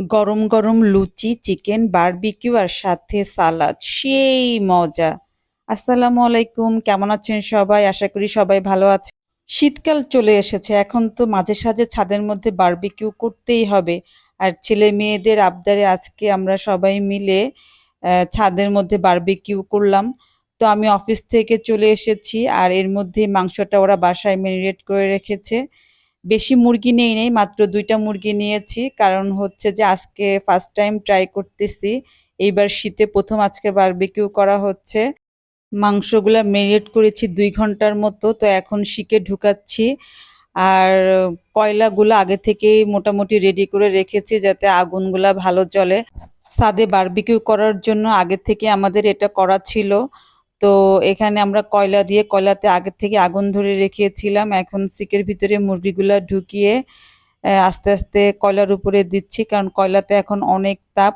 গরম গরম লুচি, chicken, barbecue আর সাথে সালাদ। সেই মজা। আসসালামু আলাইকুম। কেমন আছেন সবাই? আশা করি সবাই ভালো আছে শীতকাল চলে এসেছে। এখন তো মাঝে সাঝে ছাদের মধ্যে বারবিকিউ করতেই হবে। আর ছেলে মেয়েদের আবদারে আজকে আমরা সবাই মিলে ছাদের মধ্যে বারবিকিউ করলাম। তো আমি অফিস থেকে চলে এসেছি। আর এর মধ্যে মাংসটা ওরা বাসায় ম্যারিনেট করে রেখেছে। বেশি মুরগি নেই নেই, মাত্র দুইটা মুরগি নিয়েছি। কারণ হচ্ছে যে আজকে ফার্স্ট টাইম ট্রাই করতেছি। এইবার শীতে প্রথম আজকে বারবিকিউ করা হচ্ছে। মাংসগুলা ম্যারিনেট করেছি দুই ঘণ্টার মতো, তো এখন শিকে ঢুকাচ্ছি। আর কয়লাগুলো আগে থেকেই মোটামুটি রেডি করে রেখেছি যাতে আগুনগুলা ভালো জ্বলে। ছাদে বারবিকিউ করার জন্য আগে থেকে আমাদের এটা করা ছিল। তো এখানে আমরা কয়লা দিয়ে কয়লাতে আগের থেকে আগুন ধরে রেখেছিলাম। এখন সিকের ভিতরে মুরগিগুলা ঢুকিয়ে আস্তে আস্তে কয়লার উপরে দিচ্ছি, কারণ কয়লাতে এখন অনেক তাপ।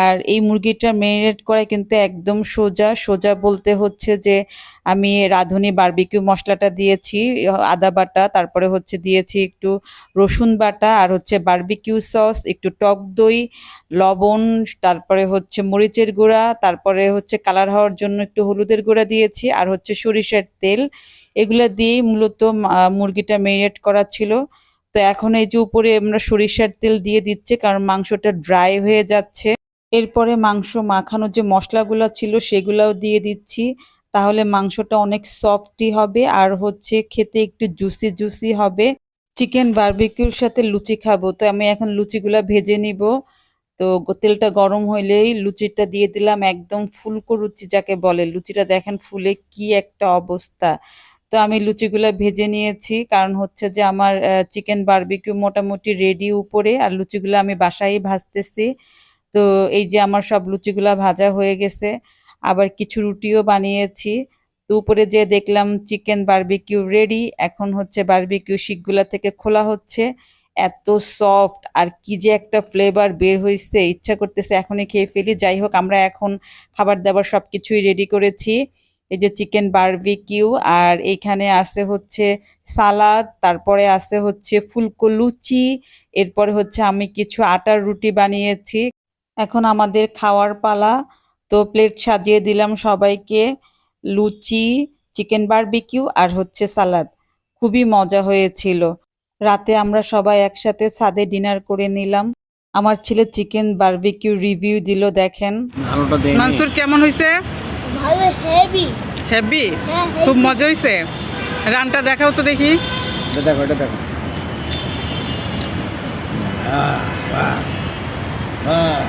আর এই মুরগিটা ম্যারিনেট করা কিন্তু একদম সোজা। সোজা বলতে হচ্ছে যে, আমি রাঁধুনি বার্বিকিউ মশলাটা দিয়েছি, আদা বাটা, তারপরে হচ্ছে দিয়েছি একটু রসুন বাটা, আর হচ্ছে বারবিকিউ সস একটু টক দই, লবণ, তারপরে হচ্ছে মরিচের গুঁড়া, তারপরে হচ্ছে কালার হওয়ার জন্য একটু হলুদের গুঁড়া দিয়েছি, আর হচ্ছে সরিষার তেল। এগুলো দিয়েই মূলত মুরগিটা ম্যারিনেট করা ছিল। তো এখন এই যে উপরে আমরা সরিষার তেল দিয়ে দিচ্ছে, কারণ মাংসটা ড্রাই হয়ে যাচ্ছে। এরপরে মাংস মাখানোর যে মশলাগুলো ছিল সেগুলোও দিয়ে দিচ্ছি। তাহলে মাংসটা অনেক সফটই হবে আর হচ্ছে খেতে একটু জুসি জুসি হবে। চিকেন বারবিকিউর সাথে লুচি খাব, তো আমি এখন লুচিগুলো ভেজে নিব। তো তেলটা গরম হইলেই লুচিটা দিয়ে দিলাম একদম ফুলকো লুচি যাকে বলে। লুচিটা দেখেন ফুলে কি একটা অবস্থা। তো আমি লুচিগুলো ভেজে নিয়েছি। কারণ হচ্ছে যে আমার চিকেন বার্বিকিউ মোটামুটি রেডি উপরে আর লুচিগুলো আমি বাসায় ভাজতেছি। তো এই যে আমার সব লুচিগুলো ভাজা হয়ে গেছে। আবার কিছু রুটিও বানিয়েছি। তো উপরে যে দেখলাম চিকেন বারবিকিউ রেডি এখন হচ্ছে বার্বিকিউ শিকগুলা থেকে খোলা হচ্ছে। এত সফট আর কি যে একটা ফ্লেভার বের হয়েছে ইচ্ছা করতেছে এখনই খেয়ে ফেলি। যাই হোক, আমরা এখন খাবার দাবার সব কিছুই রেডি করেছি। এই যে চিকেন বারবিকিউ আর এখানে আছে হচ্ছে সালাদ তারপরে আছে হচ্ছে ফুলকো লুচি এরপরে হচ্ছে আমি কিছু আটার রুটি বানিয়েছি। এখন আমাদের খাওয়ার পালা। তো প্লেট সাজিয়ে দিলাম সবাইকে লুচি চিকেন বারবিকিউ আর হচ্ছে সালাদ। খুবই মজা হয়েছিল। রাতে আমরা সবাই একসাথে ছাদে ডিনার করে নিলাম। আমার ছেলে চিকেন বারবিকিউ রিভিউ দিল দেখেন। মানসুর কেমন হয়েছে ভালো হেভি। হ্যাপি হ্যাঁ খুব মজা হয়েছে রানটা দেখাও তো দেখি। দেখো এটা দেখো। আহ, বাহ, বাহ।